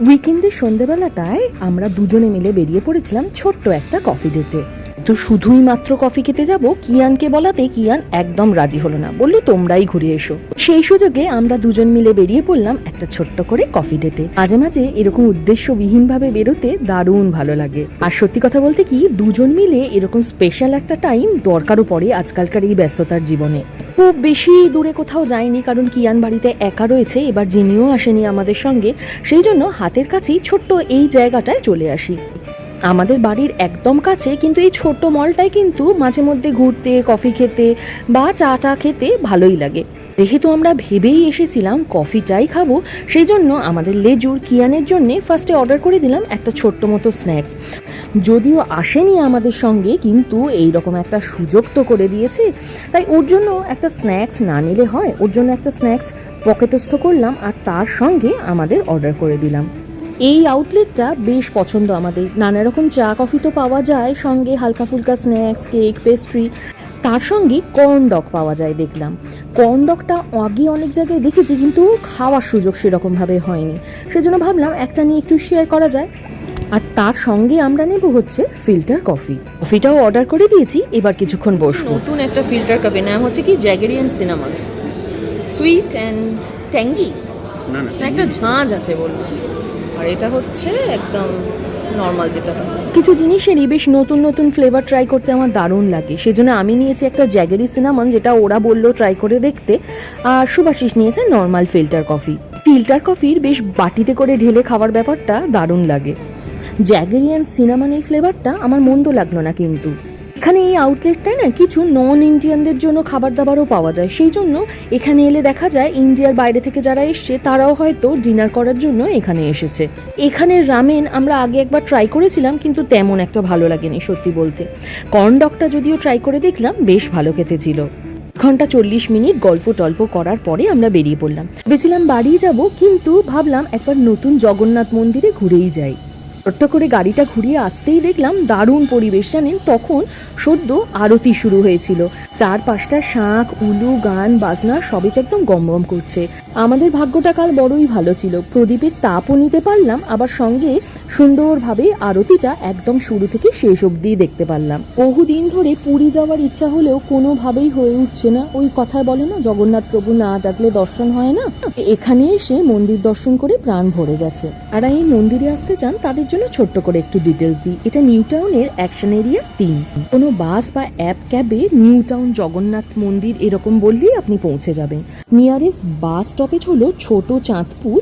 উইকেন্ডের সন্ধেবেলাটায় আমরা দুজনে মিলে বেরিয়ে পড়েছিলাম ছোট্ট একটা কফি ডেতে তো শুধুই মাত্র কফি খেতে যাব, কিয়ানকে বলাতে কিয়ান একদম রাজি হলো না। বলল, তোমরাই ঘুরে এসো। সেই সুযোগে আমরা দুজন মিলে বেরিয়ে পড়লাম একটা ছোট্ট করে কফি ডেতে মাঝে মাঝে এরকম উদ্দেশ্যবিহীন ভাবে বেরোতে দারুণ ভালো লাগে। আর সত্যি কথা বলতে কি, দুজন মিলে এরকম স্পেশাল একটা টাইম দরকারও পড়ে আজকালকার এই ব্যস্ততার জীবনে। খুব বেশি দূরে কোথাও যায়নি, কারণ কিয়ান বাড়িতে একা রয়েছে, এবার জিনিও আসেনি আমাদের সঙ্গে। সেই জন্য হাতের কাছেই ছোট্ট এই জায়গাটায় চলে আসি। আমাদের বাড়ির একদম কাছে, কিন্তু এই ছোট্ট মলটাই কিন্তু মাঝে মধ্যে ঘুরতে, কফি খেতে বা চা টা খেতে ভালোই লাগে। যেহেতু আমরা ভেবেই এসেছিলাম কফিটাই খাব, সেই জন্য আমাদের লেজুর কিয়ানের জন্য ফার্স্টে অর্ডার করে দিলাম একটা ছোট্ট মতো স্ন্যাক্স যদিও আসেনি আমাদের সঙ্গে, কিন্তু এই রকম একটা সুযোগ তো করে দিয়েছে। তাই ওর জন্য একটা স্ন্যাক্স না নিলে হয়, ওর জন্য একটা স্ন্যাক্স পকেটস্থ করলাম আর তার সঙ্গে আমাদের অর্ডার করে দিলাম। এই আউটলেটটা বেশ পছন্দ আমাদের। নানা রকম চা কফি তো পাওয়া যায়, সঙ্গে হালকা ফুলকা স্ন্যাক্স কেক পেস্ট্রি তার সঙ্গে কর্ন ডগ পাওয়া যায় দেখলাম। কর্ন ডগটা আগে অনেক জায়গায় দেখেছি, কিন্তু খাওয়ার সুযোগ সেরকমভাবে হয়নি। সেজন্য ভাবলাম একটা নিয়ে একটু শেয়ার করা যায়। আর তার সঙ্গে আমরা নেব হচ্ছে ফিল্টার কফি। কফিটাও অর্ডার করে দিয়েছি এবার কিছুক্ষণ বসবো। নতুন একটা ফিল্টার কফি নাম হচ্ছে কি জ্যাগেরিয়ান সিনামন সুইট অ্যান্ড ট্যাঙ্গি? না না। একটা ঝাঁঝ আছে বললাম। আর এটা হচ্ছে একদম নর্মাল যেটা। কিছু জিনিসেরই বেশ নতুন নতুন ফ্লেভার ট্রাই করতে আমার দারুণ লাগে। সেজন্য আমি নিয়েছি একটা জ্যাগেরি সিনামন যেটা ওরা বলল ট্রাই করে দেখতে। আর সুভাষিস নিয়েছে নর্মাল ফিল্টার কফি ফিল্টার কফির বেশ বাটিতে করে ঢেলে খাওয়ার ব্যাপারটা দারুণ লাগে। জ্যাগেরিয়ান সিনামন এই ফ্লেভারটা আমার মন্দ লাগল না কিন্তু। এখানে এই আউটলেটটায় না কিছু নন ইন্ডিয়ানদের জন্য খাবার দাবারও পাওয়া যায়। সেই জন্য এখানে এলে দেখা যায় ইন্ডিয়ার বাইরে থেকে যারা এসছে, তারাও হয়তো ডিনার করার জন্য এখানে এসেছে। এখানের রামেন আমরা আগে একবার ট্রাই করেছিলাম, কিন্তু তেমন একটা ভালো লাগেনি, সত্যি বলতে। কর্ন ডগটা যদিও ট্রাই করে দেখলাম, বেশ ভালো খেতে ছিল। ঘণ্টা চল্লিশ মিনিট গল্প টল্প করার পরে আমরা বেরিয়ে পড়লাম। ভেবেছিলাম বাড়ি যাব, কিন্তু ভাবলাম একবার নতুন জগন্নাথ মন্দিরে ঘুরেই যাই। ছোট্ট করে গাড়িটা ঘুরিয়ে আসতেই দেখলাম দারুণ পরিবেশ জানেন তখন সদ্য আরতি শুরু হয়েছিল। চার পাঁচটা শাঁখ, উলু, গান, বাজনা, সবই তো একদম গমগম করছে। আমাদের ভাগ্যটা কাল বড়ই ভালো ছিল। প্রদীপের তাপও নিতে পারলাম, আবার সঙ্গে সুন্দরভাবে আরতিটা একদম শুরু থেকে শেষ অবধি দেখতে পারলাম। বহুদিন ধরে পুরী যাওয়ার ইচ্ছা হলেও কোনোভাবেই হয়ে উঠছে না। ওই কথায় বলে না, জগন্নাথ প্রভু না ডাকলে দর্শন হয় না। এখানে এসে মন্দির দর্শন করে প্রাণ ভরে গেছে। আর এই মন্দিরে আসতে চান, তাদের জন্য ছোট্ট করে একটু ডিটেলস দিই। এটা নিউ টাউনের অ্যাকশন এরিয়া তিন। কোনো বাস বা অ্যাপ ক্যাবে নিউ টাউন জগন্নাথ মন্দির এরকম বললেই আপনি পৌঁছে যাবেন। নিয়ারেস্ট বাস স্টপেজ হলো ছোট চাঁদপুর